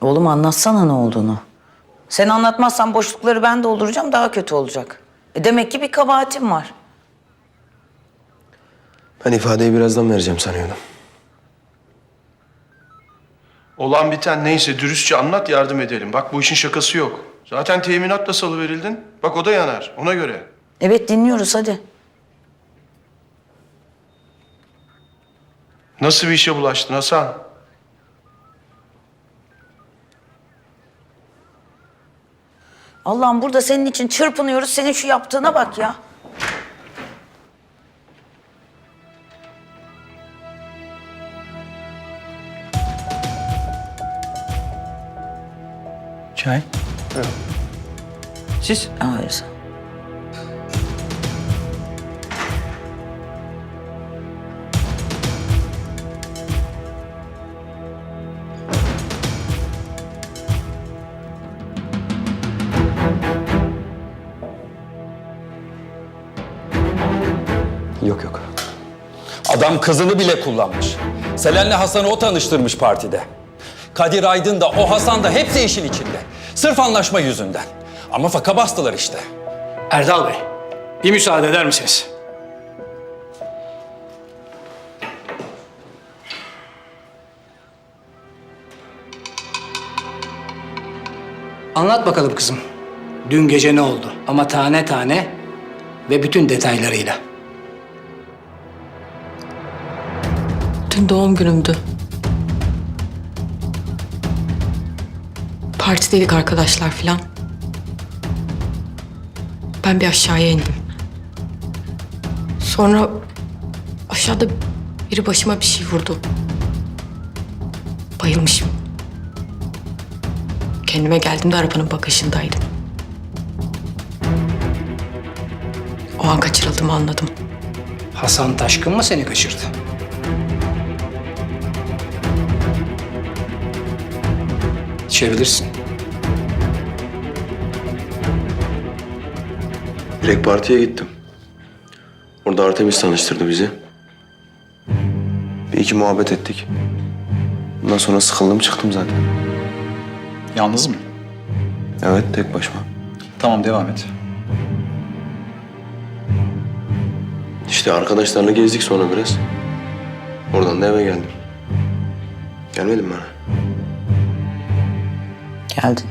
Oğlum anlatsana ne olduğunu. Sen anlatmazsan boşlukları ben dolduracağım daha kötü olacak. E demek ki bir kabahatim var. Ben ifadeyi birazdan vereceğim sanıyordum. Olan biten neyse dürüstçe anlat yardım edelim. Bak bu işin şakası yok. Zaten teminatla salıverildin. Bak o da yanar ona göre. Evet dinliyoruz hadi. Nasıl bir işe bulaştın Hasan? Allah'ım burada senin için çırpınıyoruz. Senin şu yaptığına bak ya. Çay. Siz? Hayır. Yok yok. Adam kızını bile kullanmış. Selen'le Hasan'ı o tanıştırmış partide. Kadir Aydın da o Hasan da hepsi işin içinde. Sırf anlaşma yüzünden. Ama faka bastılar işte. Erdal Bey, bir müsaade eder misiniz? Anlat bakalım kızım. Dün gece ne oldu? Ama tane tane ve bütün detaylarıyla. Dün doğum günümdü. Partideydik arkadaşlar filan. Ben bir aşağıya indim. Sonra aşağıda biri başıma bir şey vurdu. Bayılmışım. Kendime geldiğimde arabanın bagajındaydım. O an kaçırıldığımı anladım. Hasan Taşkın mı seni kaçırdı? İçebilirsin. Direkt partiye gittim. Orada Artemis tanıştırdı bizi. Bir iki muhabbet ettik. Ondan sonra sıkıldım çıktım zaten. Yalnız mı? Evet tek başıma. Tamam devam et. İşte arkadaşlarla gezdik sonra biraz. Oradan da eve geldim. Gelmedin mi bana? Geldin.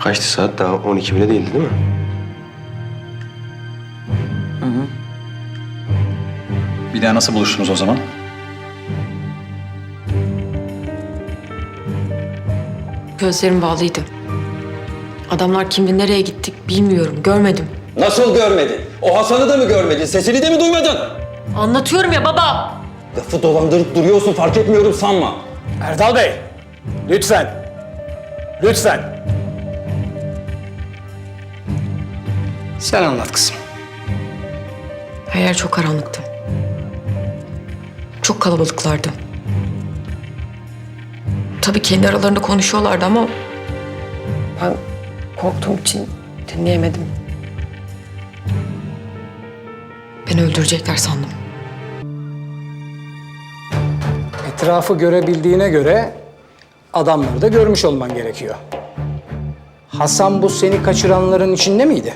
Kaçtı saat daha 12 bile değildi değil mi? Bir daha nasıl buluştunuz o zaman? Gözlerim bağlıydı. Adamlar kimdi, nereye gittik bilmiyorum, görmedim. Nasıl görmedin? O Hasan'ı da mı görmedin? Sesini de mi duymadın? Anlatıyorum ya baba. Lafı dolandırıp duruyorsun fark etmiyorum sanma. Erdal Bey, lütfen. Lütfen. Sen anlat kızım. Her yer çok karanlıktı. Çok kalabalıklardı. Tabii kendi aralarında konuşuyorlardı ama ben korktuğum için dinleyemedim. Beni öldürecekler sandım. Etrafı görebildiğine göre adamları da görmüş olman gerekiyor. Hasan bu seni kaçıranların içinde miydi?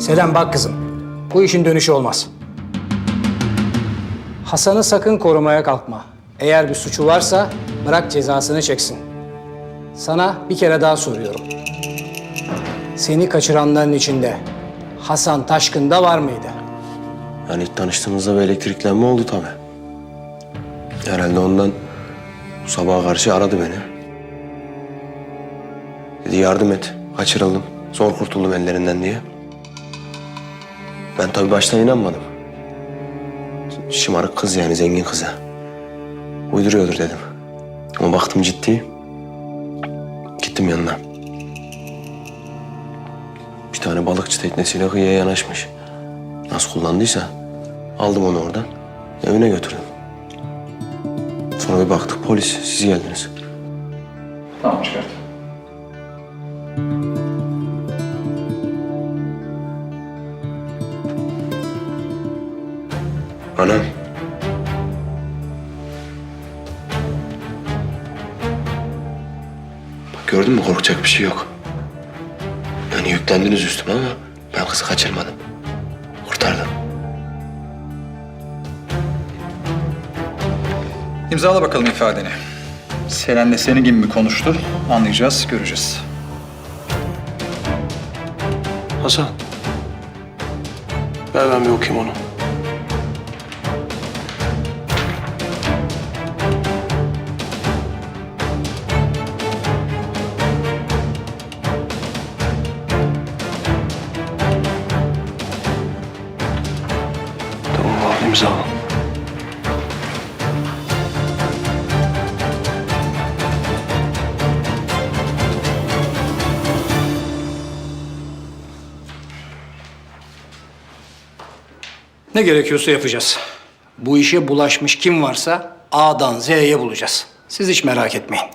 Selam bak kızım. Bu işin dönüşü olmaz. Hasan'ı sakın korumaya kalkma. Eğer bir suçu varsa bırak cezasını çeksin. Sana bir kere daha soruyorum. Seni kaçıranların içinde Hasan Taşkın da var mıydı? Yani ilk tanıştığımızda bir elektriklenme oldu tabii. Herhalde ondan bu sabaha karşı aradı beni. Dedi yardım et, kaçırıldım. Zor kurtuldum ellerinden diye. Ben tabii baştan inanmadım. Şımarık kız yani zengin kıza. Uyduruyordur dedim. Ama baktım ciddi. Gittim yanına tane balıkçı teknesiyle kıyıya yanaşmış. Nasıl kullandıysa aldım onu oradan. Evine götürdüm. Sonra bir baktık polis. Siz geldiniz. Tamam çıkart. Anam. Bak gördün mü korkacak bir şey yok. Yani yüklendiniz üstüme ama ben kızı kaçırmadım. Kurtardım. İmzala bakalım ifadeni. Selen'le senin gibi mi konuştu? Anlayacağız, göreceğiz. Hasan. Ver ben bir okuyayım onu. İmzala. Ne gerekiyorsa yapacağız. Bu işe bulaşmış kim varsa A'dan Z'ye bulacağız. Siz hiç merak etmeyin.